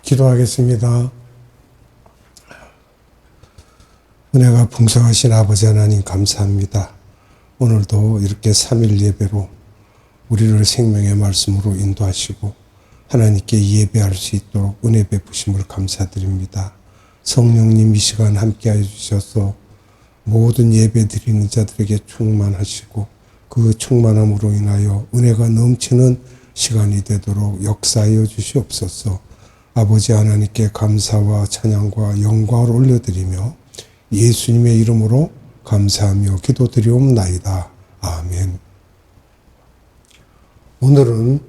기도하겠습니다. 은혜가 풍성하신 아버지 하나님 감사합니다. 오늘도 이렇게 3일 예배로 우리를 생명의 말씀으로 인도하시고 하나님께 예배할 수 있도록 은혜 베푸심을 감사드립니다. 성령님 이 시간 함께하여 주셔서 모든 예배 드리는 자들에게 충만하시고 그 충만함으로 인하여 은혜가 넘치는 시간이 되도록 역사하여 주시옵소서. 아버지 하나님께 감사와 찬양과 영광을 올려드리며 예수님의 이름으로 감사하며 기도드리옵나이다. 아멘. 오늘은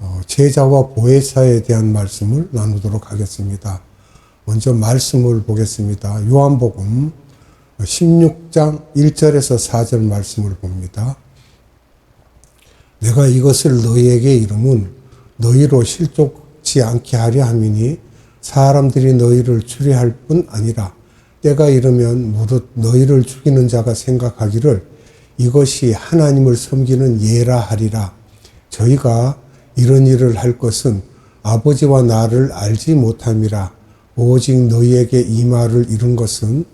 어, 제자와 보혜사에 대한 말씀을 나누도록 하겠습니다. 먼저 말씀을 보겠습니다. 요한복음 16장 1절에서 4절 말씀을 봅니다. 내가 이것을 너희에게 이름은 너희로 실족 지 않게 하려 함이니 사람들이 너희를 추리할 뿐 아니라 때가 이르면 무릇 너희를 죽이는 자가 생각하기를 이것이 하나님을 섬기는 예라 하리라. 저희가 이런 일을 할 것은 아버지와 나를 알지 못함이라. 오직 너희에게 이 말을 이룬 것은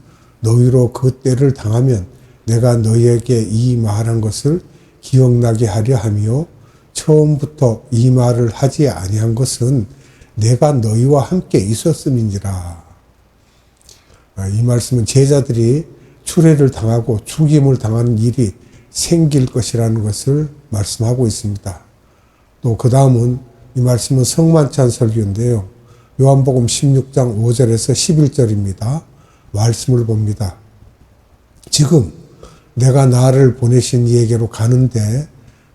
너희로 그 때를 당하면 내가 너희에게 이 말한 것을 기억나게 하려 하며 처음부터 이 말을 하지 아니한 것은 내가 너희와 함께 있었음이니라. 아, 이 말씀은 제자들이 추례를 당하고 죽임을 당하는 일이 생길 것이라는 것을 말씀하고 있습니다. 또 그 다음은 이 말씀은 성만찬 설교인데요. 요한복음 16장 5절에서 11절입니다. 말씀을 봅니다. 지금 내가 나를 보내신 이에게로 가는데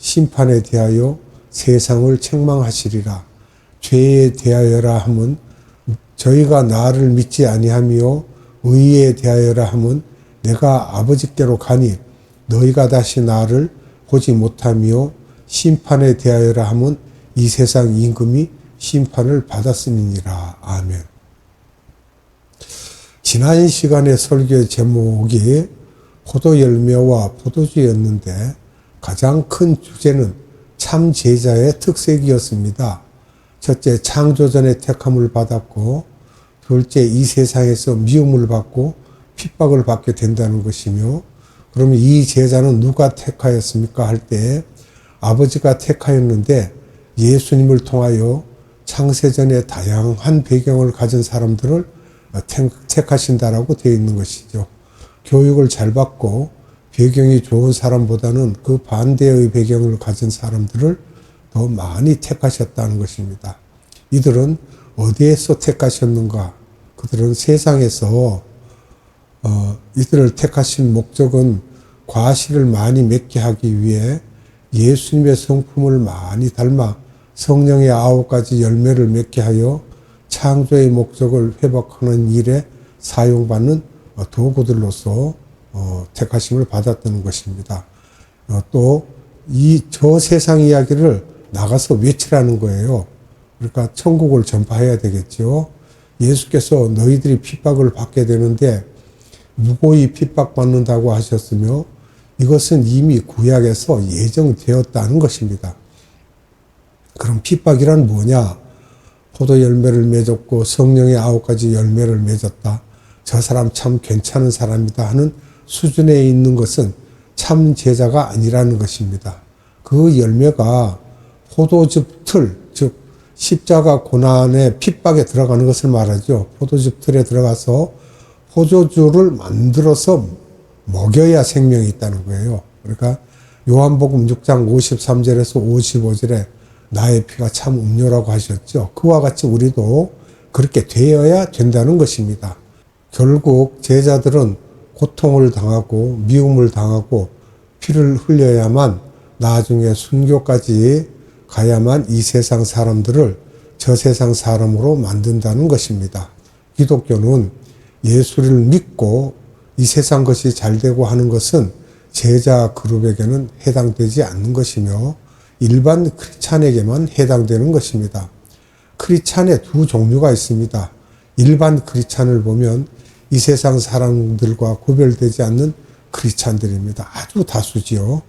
심판에 대하여 세상을 책망하시리라. 죄에 대하여라 함은 저희가 나를 믿지 아니하며 의에 대하여라 함은 내가 아버지께로 가니 너희가 다시 나를 보지 못하며 심판에 대하여라 함은 이 세상 임금이 심판을 받았음이니라. 아멘. 지난 시간의 설교 제목이 포도 열매와 포도주였는데 가장 큰 주제는 참 제자의 특색이었습니다. 첫째, 창조전의 택함을 받았고, 둘째, 이 세상에서 미움을 받고 핍박을 받게 된다는 것이며, 그러면 이 제자는 누가 택하였습니까? 할 때, 아버지가 택하였는데 예수님을 통하여 창세전의 다양한 배경을 가진 사람들을 택하신다라고 되어 있는 것이죠. 교육을 잘 받고 배경이 좋은 사람보다는 그 반대의 배경을 가진 사람들을 더 많이 택하셨다는 것입니다. 이들은 어디에서 택하셨는가? 그들은 세상에서 어, 이들을 택하신 목적은 과실을 많이 맺게 하기 위해 예수님의 성품을 많이 닮아 성령의 아홉 가지 열매를 맺게 하여 창조의 목적을 회복하는 일에 사용받는 도구들로서 어, 택하심을 받았다는 것입니다. 어, 또이 저 세상 이야기를 나가서 외치라는 거예요. 그러니까 천국을 전파해야 되겠죠. 예수께서 너희들이 핍박을 받게 되는데 무고히 핍박받는다고 하셨으며 이것은 이미 구약에서 예정되었다는 것입니다. 그럼 핍박이란 뭐냐? 포도 열매를 맺었고 성령의 아홉 가지 열매를 맺었다. 저 사람 참 괜찮은 사람이다 하는 수준에 있는 것은 참 제자가 아니라는 것입니다. 그 열매가 포도즙 틀, 즉 십자가 고난의 핍박에 들어가는 것을 말하죠. 포도즙 틀에 들어가서 포도주를 만들어서 먹여야 생명이 있다는 거예요. 그러니까 요한복음 6장 53절에서 55절에 나의 피가 참 음료라고 하셨죠. 그와 같이 우리도 그렇게 되어야 된다는 것입니다. 결국 제자들은 고통을 당하고 미움을 당하고 피를 흘려야만 나중에 순교까지 가야만 이 세상 사람들을 저 세상 사람으로 만든다는 것입니다. 기독교는 예수를 믿고 이 세상 것이 잘 되고 하는 것은 제자 그룹에게는 해당되지 않는 것이며 일반 크리스찬에게만 해당되는 것입니다. 크리스찬의 두 종류가 있습니다. 일반 크리스찬을 보면 이 세상 사람들과 구별되지 않는 크리스찬들입니다. 아주 다수지요.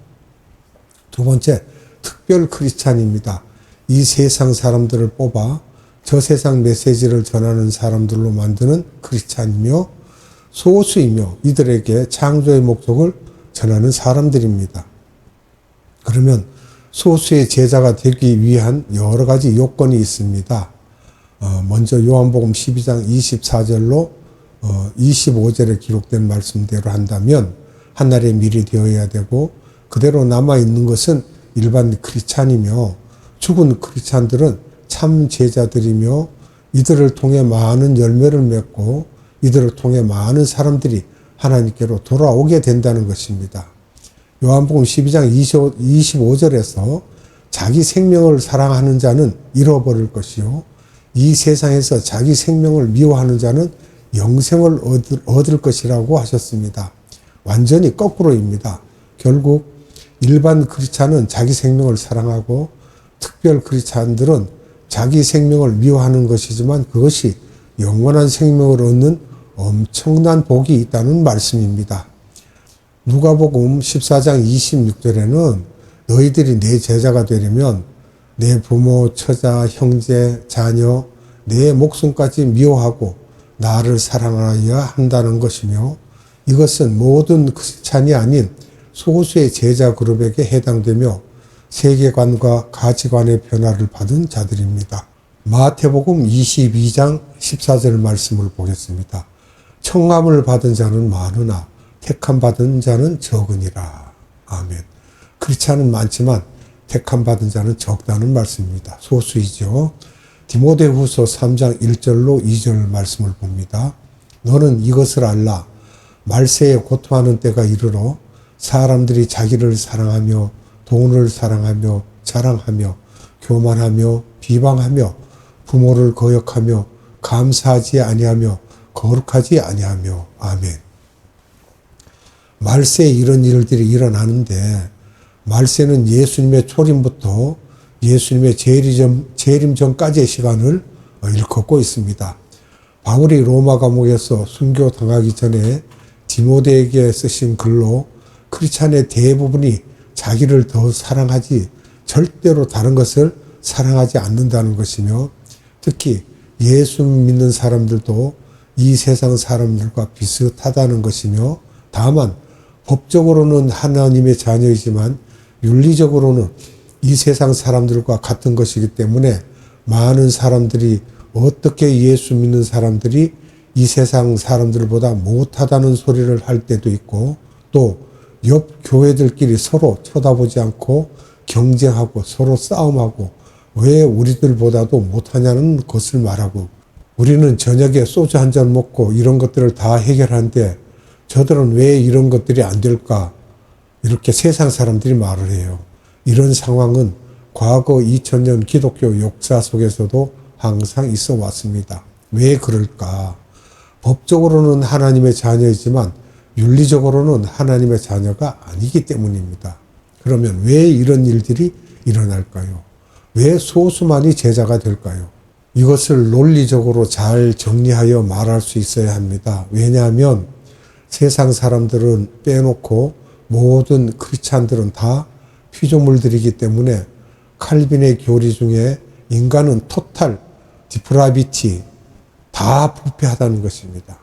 두 번째, 특별 크리스찬입니다. 이 세상 사람들을 뽑아 저 세상 메시지를 전하는 사람들로 만드는 크리스찬이며 소수이며 이들에게 창조의 목적을 전하는 사람들입니다. 그러면 소수의 제자가 되기 위한 여러 가지 요건이 있습니다. 어, 먼저 요한복음 12장 24절로 어, 25절에 기록된 말씀대로 한다면 하늘의 밀이 되어야 되고 그대로 남아 있는 것은 일반 크리스찬이며 죽은 크리스찬들은 참 제자들이며 이들을 통해 많은 열매를 맺고 이들을 통해 많은 사람들이 하나님께로 돌아오게 된다는 것입니다. 요한복음 12장 25절에서 자기 생명을 사랑하는 자는 잃어버릴 것이요. 이 세상에서 자기 생명을 미워하는 자는 영생을 얻을, 얻을 것이라고 하셨습니다. 완전히 거꾸로입니다. 결국 일반 크리스찬은 자기 생명을 사랑하고 특별 크리스찬들은 자기 생명을 미워하는 것이지만 그것이 영원한 생명을 얻는 엄청난 복이 있다는 말씀입니다. 누가복음 14장 26절에는 너희들이 내 제자가 되려면 내 부모, 처자, 형제, 자녀, 내 목숨까지 미워하고 나를 사랑하여야 한다는 것이며 이것은 모든 크리스찬이 아닌 소수의 제자 그룹에게 해당되며 세계관과 가치관의 변화를 받은 자들입니다. 마태복음 22장 14절 말씀을 보겠습니다. 청함을 받은 자는 많으나 택함 받은 자는 적으니라. 아멘. 크리스찬은 많지만 택함 받은 자는 적다는 말씀입니다. 소수이죠. 디모데후서 3장 1절로 2절 말씀을 봅니다. 너는 이것을 알라. 말세에 고통하는 때가 이르러 사람들이 자기를 사랑하며 돈을 사랑하며 자랑하며 교만하며 비방하며 부모를 거역하며 감사하지 아니하며 거룩하지 아니하며 아멘. 말세에 이런 일들이 일어나는데 말세는 예수님의 초림부터 예수님의 재림, 재림 전까지의 시간을 일컫고 있습니다. 바울이 로마 감옥에서 순교 당하기 전에 디모데에게 쓰신 글로 크리스찬의 대부분이 자기를 더 사랑하지 절대로 다른 것을 사랑하지 않는다는 것이며 특히 예수 믿는 사람들도 이 세상 사람들과 비슷하다는 것이며 다만 법적으로는 하나님의 자녀이지만 윤리적으로는 이 세상 사람들과 같은 것이기 때문에 많은 사람들이 어떻게 예수 믿는 사람들이 이 세상 사람들보다 못하다는 소리를 할 때도 있고 또 옆 교회들끼리 서로 쳐다보지 않고 경쟁하고 서로 싸움하고 왜 우리들보다도 못하냐는 것을 말하고 우리는 저녁에 소주 한 잔 먹고 이런 것들을 다 해결하는데 저들은 왜 이런 것들이 안 될까? 이렇게 세상 사람들이 말을 해요. 이런 상황은 과거 2000년 기독교 역사 속에서도 항상 있어 왔습니다. 왜 그럴까? 법적으로는 하나님의 자녀이지만 윤리적으로는 하나님의 자녀가 아니기 때문입니다. 그러면 왜 이런 일들이 일어날까요? 왜 소수만이 제자가 될까요? 이것을 논리적으로 잘 정리하여 말할 수 있어야 합니다. 왜냐하면 세상 사람들은 빼놓고 모든 크리스찬들은 다 피조물들이기 때문에 칼빈의 교리 중에 인간은 토탈 디프라비티 다 부패하다는 것입니다.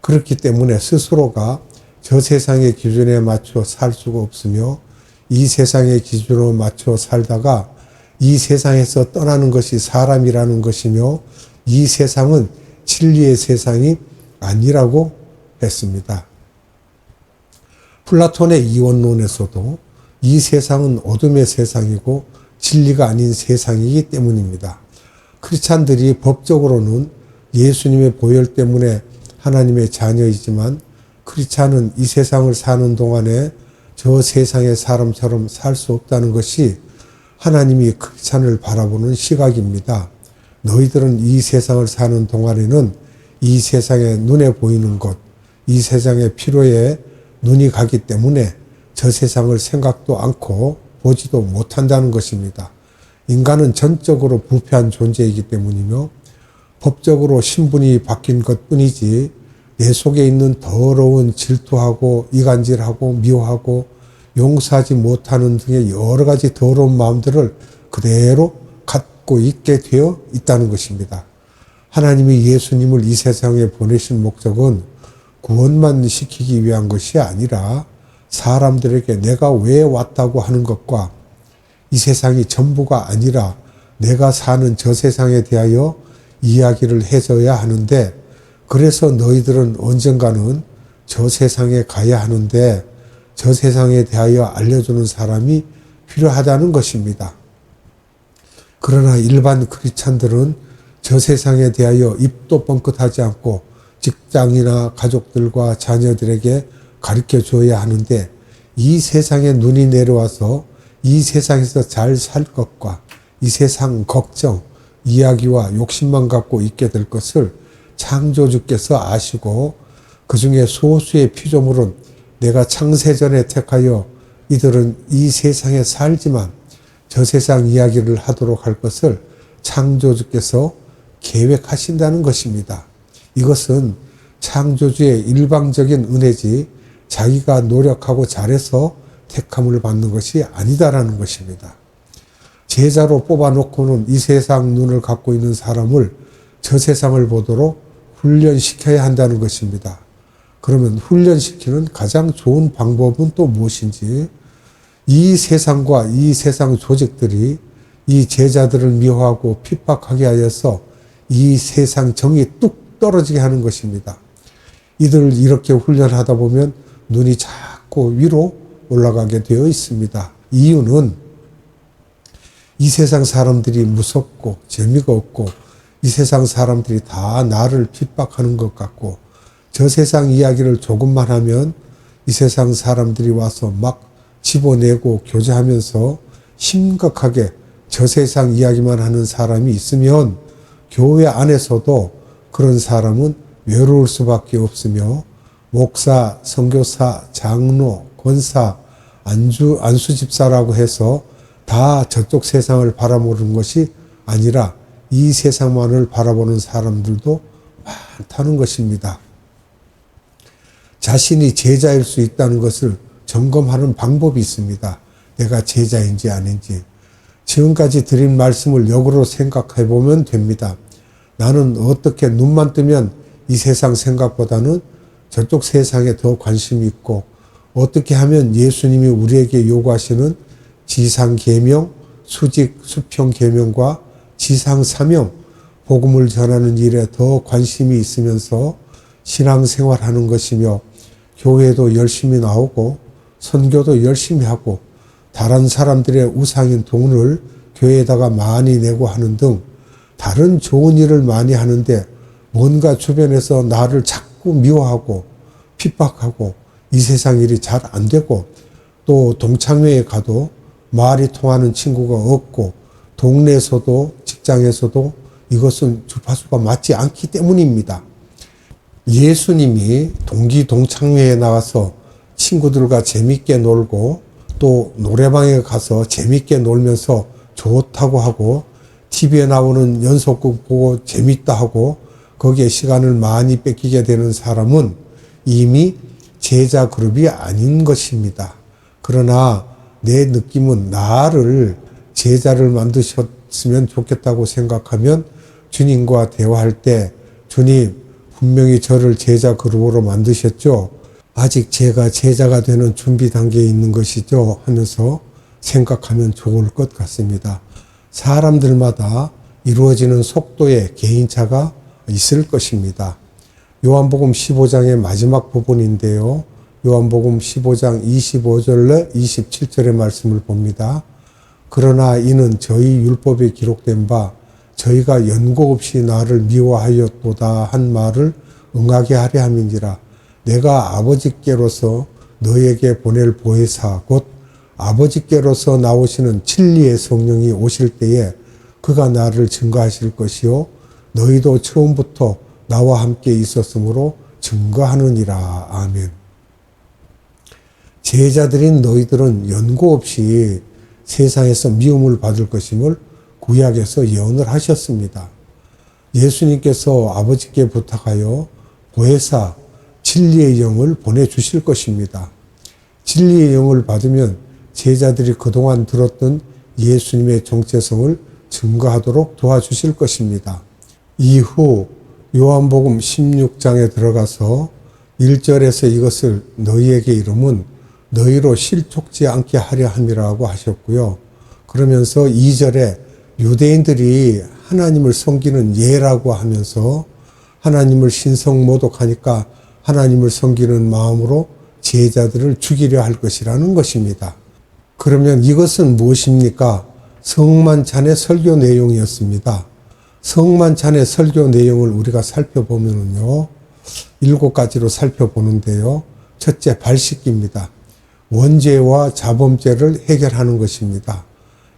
그렇기 때문에 스스로가 저 세상의 기준에 맞춰 살 수가 없으며 이 세상의 기준으로 맞춰 살다가 이 세상에서 떠나는 것이 사람이라는 것이며 이 세상은 진리의 세상이 아니라고 했습니다. 플라톤의 이원론에서도 이 세상은 어둠의 세상이고 진리가 아닌 세상이기 때문입니다. 크리스찬들이 법적으로는 예수님의 보혈 때문에 하나님의 자녀이지만 크리스찬은 이 세상을 사는 동안에 저 세상의 사람처럼 살 수 없다는 것이 하나님이 크리스찬을 바라보는 시각입니다. 너희들은 이 세상을 사는 동안에는 이 세상에 눈에 보이는 것, 이 세상의 필요에 눈이 가기 때문에 저 세상을 생각도 않고 보지도 못한다는 것입니다. 인간은 전적으로 부패한 존재이기 때문이며 법적으로 신분이 바뀐 것 뿐이지 내 속에 있는 더러운 질투하고 이간질하고 미워하고 용서하지 못하는 등의 여러 가지 더러운 마음들을 그대로 갖고 있게 되어 있다는 것입니다. 하나님이 예수님을 이 세상에 보내신 목적은 구원만 시키기 위한 것이 아니라 사람들에게 내가 왜 왔다고 하는 것과 이 세상이 전부가 아니라 내가 사는 저 세상에 대하여 이야기를 해줘야 하는데 그래서 너희들은 언젠가는 저 세상에 가야 하는데 저 세상에 대하여 알려주는 사람이 필요하다는 것입니다. 그러나 일반 크리스찬들은 저 세상에 대하여 입도 뻥끗하지 않고 직장이나 가족들과 자녀들에게 가르쳐 줘야 하는데 이 세상에 눈이 내려와서 이 세상에서 잘 살 것과 이 세상 걱정, 이야기와 욕심만 갖고 있게 될 것을 창조주께서 아시고 그 중에 소수의 피조물은 내가 창세전에 택하여 이들은 이 세상에 살지만 저 세상 이야기를 하도록 할 것을 창조주께서 계획하신다는 것입니다. 이것은 창조주의 일방적인 은혜지 자기가 노력하고 잘해서 택함을 받는 것이 아니다라는 것입니다. 제자로 뽑아놓고는 이 세상 눈을 갖고 있는 사람을 저 세상을 보도록 훈련시켜야 한다는 것입니다. 그러면 훈련시키는 가장 좋은 방법은 또 무엇인지 이 세상과 이 세상 조직들이 이 제자들을 미워하고 핍박하게 하여서 이 세상 정이 뚝 떨어지게 하는 것입니다. 이들을 이렇게 훈련하다 보면 눈이 자꾸 위로 올라가게 되어 있습니다. 이유는 이 세상 사람들이 무섭고 재미가 없고 이 세상 사람들이 다 나를 핍박하는 것 같고 저 세상 이야기를 조금만 하면 이 세상 사람들이 와서 막 집어내고 교제하면서 심각하게 저 세상 이야기만 하는 사람이 있으면 교회 안에서도 그런 사람은 외로울 수밖에 없으며 목사, 선교사, 장로, 권사, 안주, 안수집사라고 해서 다 저쪽 세상을 바라보는 것이 아니라 이 세상만을 바라보는 사람들도 많다는 것입니다. 자신이 제자일 수 있다는 것을 점검하는 방법이 있습니다. 내가 제자인지 아닌지. 지금까지 드린 말씀을 역으로 생각해 보면 됩니다. 나는 어떻게 눈만 뜨면 이 세상 생각보다는 저쪽 세상에 더 관심이 있고 어떻게 하면 예수님이 우리에게 요구하시는 지상 계명, 수직 수평 계명과 지상 사명, 복음을 전하는 일에 더 관심이 있으면서 신앙생활하는 것이며 교회도 열심히 나오고 선교도 열심히 하고 다른 사람들의 우상인 돈을 교회에다가 많이 내고 하는 등 다른 좋은 일을 많이 하는데 뭔가 주변에서 나를 자꾸 미워하고 핍박하고 이 세상 일이 잘 안 되고 또 동창회에 가도 말이 통하는 친구가 없고 동네에서도 직장에서도 이것은 주파수가 맞지 않기 때문입니다. 예수님이 동기 동창회에 나와서 친구들과 재밌게 놀고 또 노래방에 가서 재밌게 놀면서 좋다고 하고 TV에 나오는 연속극 보고 재밌다 하고 거기에 시간을 많이 뺏기게 되는 사람은 이미 제자 그룹이 아닌 것입니다. 그러나 내 느낌은 나를 제자를 만드셨으면 좋겠다고 생각하면 주님과 대화할 때 주님 분명히 저를 제자 그룹으로 만드셨죠. 아직 제가 제자가 되는 준비 단계에 있는 것이죠. 하면서 생각하면 좋을 것 같습니다. 사람들마다 이루어지는 속도의 개인차가 있을 것입니다. 요한복음 15장의 마지막 부분인데요. 요한복음 15장 25절에 27절의 말씀을 봅니다. 그러나 이는 저희 율법에 기록된 바 저희가 연고 없이 나를 미워하였도다 한 말을 응하게 하려 함인지라 내가 아버지께로서 너에게 보낼 보혜사 곧 아버지께로서 나오시는 진리의 성령이 오실 때에 그가 나를 증거하실 것이요 너희도 처음부터 나와 함께 있었으므로 증거하느니라 아멘. 제자들인 너희들은 연고 없이 세상에서 미움을 받을 것임을 구약에서 예언을 하셨습니다. 예수님께서 아버지께 부탁하여 보혜사 진리의 영을 보내주실 것입니다. 진리의 영을 받으면 제자들이 그동안 들었던 예수님의 정체성을 증거하도록 도와주실 것입니다. 이후 요한복음 16장에 들어가서 1절에서 이것을 너희에게 이름은 너희로 실족지 않게 하려 함이라고 하셨고요. 그러면서 2절에 유대인들이 하나님을 섬기는 예라고 하면서 하나님을 신성 모독하니까 하나님을 섬기는 마음으로 제자들을 죽이려 할 것이라는 것입니다. 그러면 이것은 무엇입니까? 성만찬의 설교 내용이었습니다. 성만찬의 설교 내용을 우리가 살펴보면요. 일곱 가지로 살펴보는데요. 첫째, 발식입니다. 원죄와 자범죄를 해결하는 것입니다.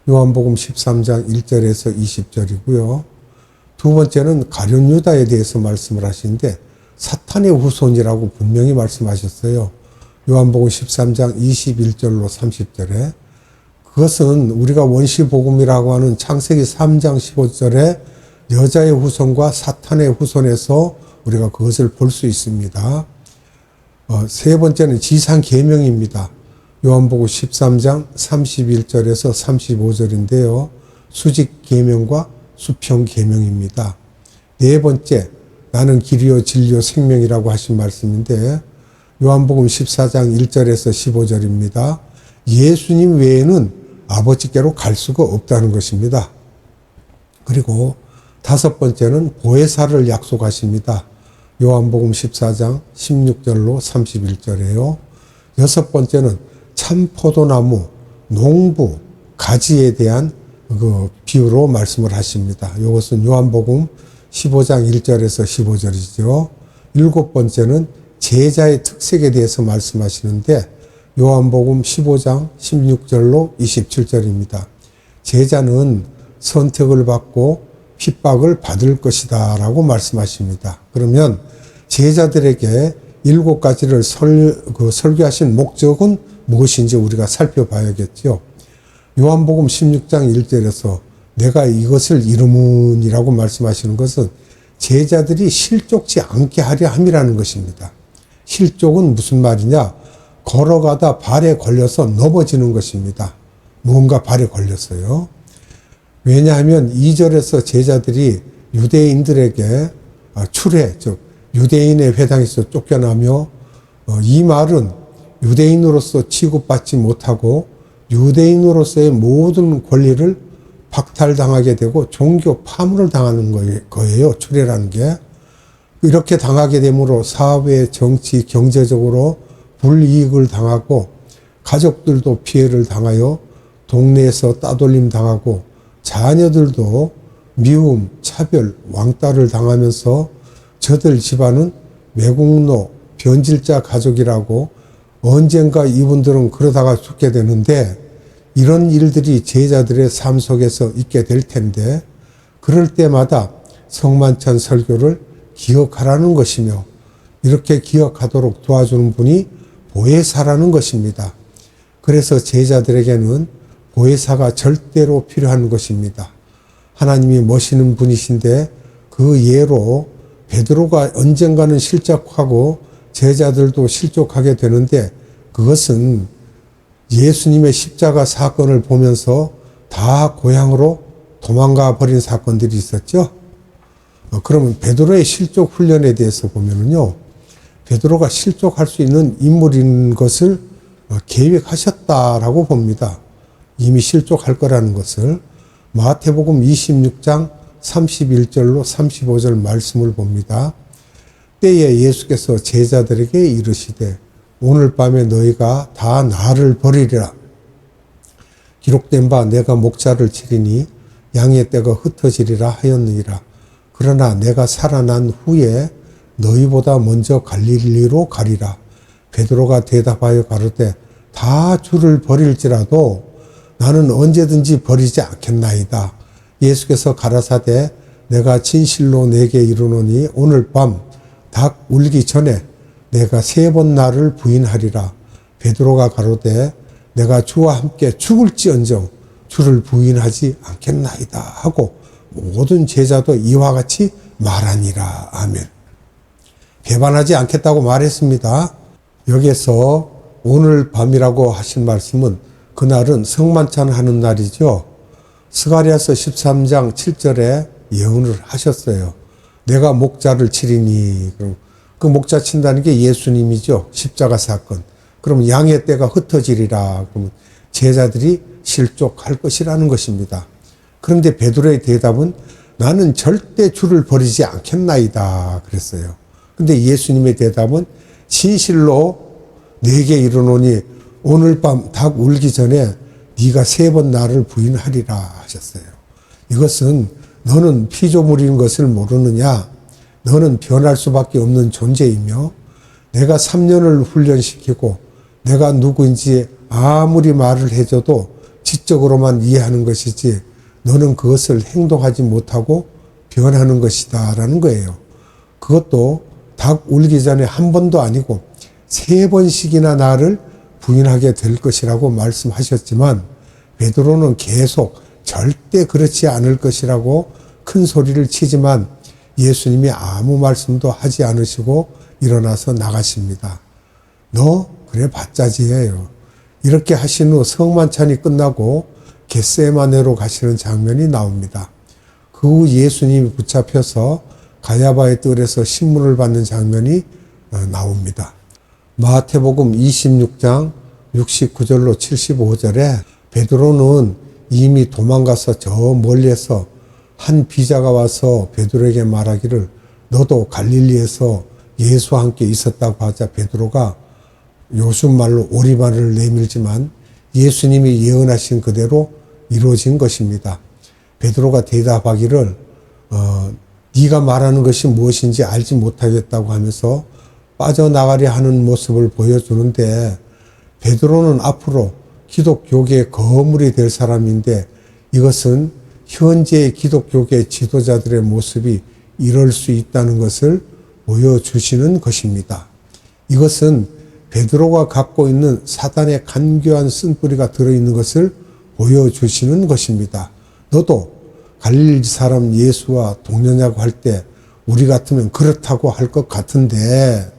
요한복음 13장 1절에서 20절이고요. 두 번째는 가룟 유다에 대해서 말씀을 하시는데 사탄의 후손이라고 분명히 말씀하셨어요. 요한복음 13장 21절로 30절에 그것은 우리가 원시 복음이라고 하는 창세기 3장 15절에 여자의 후손과 사탄의 후손에서 우리가 그것을 볼 수 있습니다. 어, 세 번째는 지상 계명입니다. 요한복음 13장 31절에서 35절인데요. 수직 계명과 수평 계명입니다. 네 번째, 나는 길이요 진리요 생명이라고 하신 말씀인데 요한복음 14장 1절에서 15절입니다. 예수님 외에는 아버지께로 갈 수가 없다는 것입니다. 그리고 다섯 번째는 보혜사를 약속하십니다. 요한복음 14장 16절로 31절에요. 여섯 번째는 참 포도나무, 농부, 가지에 대한 그 비유로 말씀을 하십니다. 이것은 요한복음 15장 1절에서 15절이죠. 일곱 번째는 제자의 특색에 대해서 말씀하시는데 요한복음 15장 16절로 27절입니다. 제자는 선택을 받고 핍박을 받을 것이다 라고 말씀하십니다. 그러면 제자들에게 일곱 가지를 설, 그 설교하신 목적은 무엇인지 우리가 살펴봐야겠죠. 요한복음 16장 1절에서 내가 이것을 이루문이라고 말씀하시는 것은 제자들이 실족지 않게 하려 함이라는 것입니다. 실족은 무슨 말이냐? 걸어가다 발에 걸려서 넘어지는 것입니다. 무언가 발에 걸렸어요. 왜냐하면 2절에서 제자들이 유대인들에게 아, 출해, 즉, 유대인의 회당에서 쫓겨나며 어, 이 말은 유대인으로서 취급받지 못하고 유대인으로서의 모든 권리를 박탈당하게 되고 종교 파문을 당하는 거예요. 출애라는 게. 이렇게 당하게 되므로 사회, 정치, 경제적으로 불이익을 당하고 가족들도 피해를 당하여 동네에서 따돌림 당하고 자녀들도 미움, 차별, 왕따를 당하면서 저들 집안은 매국노, 변질자 가족이라고 언젠가 이분들은 그러다가 죽게 되는데 이런 일들이 제자들의 삶 속에서 있게 될 텐데 그럴 때마다 성만찬 설교를 기억하라는 것이며 이렇게 기억하도록 도와주는 분이 보혜사라는 것입니다. 그래서 제자들에게는 보혜사가 절대로 필요한 것입니다. 하나님이 모시는 분이신데 그 예로 베드로가 언젠가는 실족하고 제자들도 실족하게 되는데 그것은 예수님의 십자가 사건을 보면서 다 고향으로 도망가 버린 사건들이 있었죠. 어, 그러면 베드로의 실족 훈련에 대해서 보면은요, 베드로가 실족할 수 있는 인물인 것을 어, 계획하셨다라고 봅니다. 이미 실족할 거라는 것을 마태복음 26장 31절로 35절 말씀을 봅니다. 때에 예수께서 제자들에게 이르시되 오늘 밤에 너희가 다 나를 버리리라. 기록된 바 내가 목자를 치리니 양의 떼가 흩어지리라 하였느니라. 그러나 내가 살아난 후에 너희보다 먼저 갈릴리로 가리라. 베드로가 대답하여 가로되 다 주를 버릴지라도 나는 언제든지 버리지 않겠나이다. 예수께서 가라사대 내가 진실로 내게 이르노니 오늘 밤 닭 울기 전에 내가 세 번 나를 부인하리라. 베드로가 가로되 내가 주와 함께 죽을지언정 주를 부인하지 않겠나이다 하고 모든 제자도 이와 같이 말하니라. 아멘. 배반하지 않겠다고 말했습니다. 여기에서 오늘 밤이라고 하신 말씀은 그날은 성만찬 하는 날이죠. 스가리아서 13장 7절에 예언을 하셨어요. 내가 목자를 치리니 그럼 그 목자 친다는 게 예수님이죠. 십자가 사건. 그럼 양의 때가 흩어지리라. 그러면 제자들이 실족할 것이라는 것입니다. 그런데 베드로의 대답은 나는 절대 주를 버리지 않겠나이다 그랬어요. 근데 예수님의 대답은 진실로 내게 이르노니 오늘 밤 닭 울기 전에 네가 세 번 나를 부인하리라 하셨어요. 이것은 너는 피조물인 것을 모르느냐? 너는 변할 수밖에 없는 존재이며 내가 3년을 훈련시키고 내가 누구인지 아무리 말을 해줘도 지적으로만 이해하는 것이지 너는 그것을 행동하지 못하고 변하는 것이다 라는 거예요. 그것도 닭 울기 전에 한 번도 아니고 세 번씩이나 나를 부인하게 될 것이라고 말씀하셨지만 베드로는 계속 절대 그렇지 않을 것이라고 큰 소리를 치지만 예수님이 아무 말씀도 하지 않으시고 일어나서 나가십니다. 너 그래 봤자지예요. 이렇게 하신 후 성만찬이 끝나고 겟세마네로 가시는 장면이 나옵니다. 그 후 예수님이 붙잡혀서 가야바의 뜰에서 신문을 받는 장면이 어, 나옵니다. 마태복음 26장 69절로 75절에 베드로는 이미 도망가서 저 멀리에서 한 비자가 와서 베드로에게 말하기를 너도 갈릴리에서 예수와 함께 있었다고 하자 베드로가 요즘 말로 오리발을 내밀지만 예수님이 예언하신 그대로 이루어진 것입니다. 베드로가 대답하기를 어, 네가 말하는 것이 무엇인지 알지 못하겠다고 하면서 빠져나가려 하는 모습을 보여주는데 베드로는 앞으로 기독교계의 거물이 될 사람인데 이것은 현재의 기독교계 지도자들의 모습이 이럴 수 있다는 것을 보여주시는 것입니다. 이것은 베드로가 갖고 있는 사단의 간교한 쓴뿌리가 들어있는 것을 보여주시는 것입니다. 너도 갈릴리 사람 예수와 동료냐고 할 때 우리 같으면 그렇다고 할 것 같은데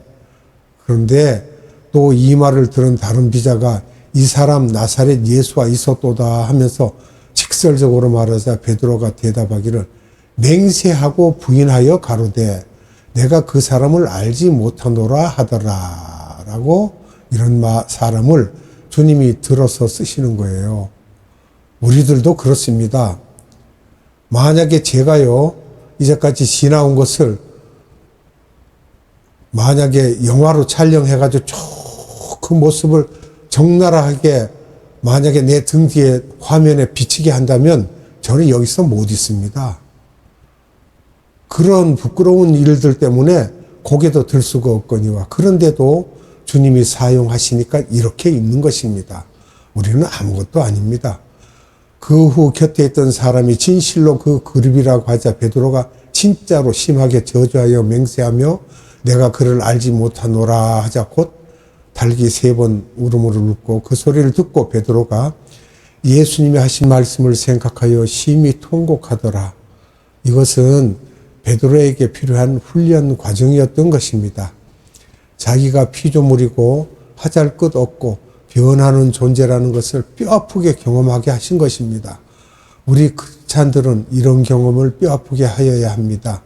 그런데 또 이 말을 들은 다른 비자가 이 사람 나사렛 예수와 있었도다 하면서 직설적으로 말하자 베드로가 대답하기를 맹세하고 부인하여 가로되 내가 그 사람을 알지 못하노라 하더라 라고 이런 사람을 주님이 들어서 쓰시는 거예요. 우리들도 그렇습니다. 만약에 제가요, 이제까지 지나온 것을 만약에 영화로 촬영해가지고 그 모습을 적나라하게 만약에 내 등 뒤에 화면에 비치게 한다면 저는 여기서 못 있습니다. 그런 부끄러운 일들 때문에 고개도 들 수가 없거니와 그런데도 주님이 사용하시니까 이렇게 있는 것입니다. 우리는 아무것도 아닙니다. 그 후 곁에 있던 사람이 진실로 그 그룹이라고 하자 베드로가 진짜로 심하게 저주하여 맹세하며 내가 그를 알지 못하노라 하자 곧 달기 세 번 울음으로 울고 그 소리를 듣고 베드로가 예수님이 하신 말씀을 생각하여 심히 통곡하더라. 이것은 베드로에게 필요한 훈련 과정이었던 것입니다. 자기가 피조물이고 하잘 것 없고 변하는 존재라는 것을 뼈아프게 경험하게 하신 것입니다. 우리 크찬들은 이런 경험을 뼈아프게 하여야 합니다.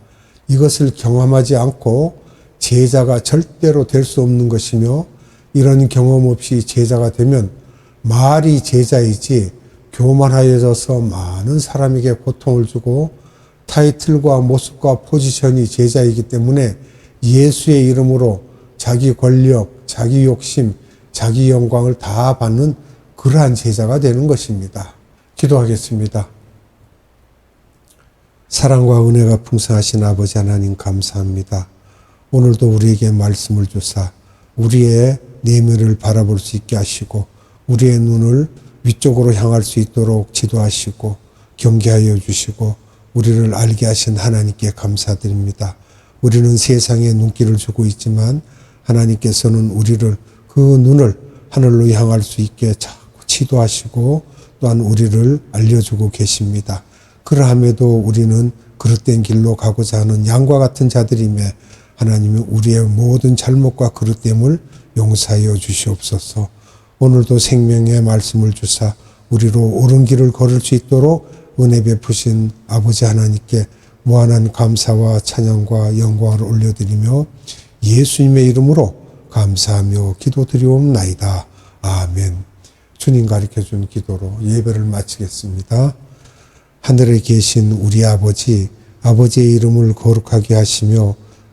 이것을 경험하지 않고 제자가 절대로 될 수 없는 것이며 이런 경험 없이 제자가 되면 말이 제자이지 교만하여져서 많은 사람에게 고통을 주고 타이틀과 모습과 포지션이 제자이기 때문에 예수의 이름으로 자기 권력, 자기 욕심, 자기 영광을 다 받는 그러한 제자가 되는 것입니다. 기도하겠습니다. 사랑과 은혜가 풍성하신 아버지 하나님 감사합니다. 오늘도 우리에게 말씀을 주사 우리의 내면을 바라볼 수 있게 하시고 우리의 눈을 위쪽으로 향할 수 있도록 지도하시고 경계하여 주시고 우리를 알게 하신 하나님께 감사드립니다. 우리는 세상에 눈길을 주고 있지만 하나님께서는 우리를 그 눈을 하늘로 향할 수 있게 자꾸 치도하시고 또한 우리를 알려주고 계십니다. 그러함에도 우리는 그릇된 길로 가고자 하는 양과 같은 자들임에 하나님이 우리의 모든 잘못과 그릇됨을 용서하여 주시옵소서. 오늘도 생명의 말씀을 주사 우리로 옳은 길을 걸을 수 있도록 은혜 베푸신 아버지 하나님께 무한한 감사와 찬양과 영광을 올려드리며 예수님의 이름으로 감사하며 기도드리옵나이다. 아멘. 주님 가르쳐 준 기도로 예배를 마치겠습니다. 하늘에 계신 우리 아버지, 아버지의 이름을 거룩하게 하시며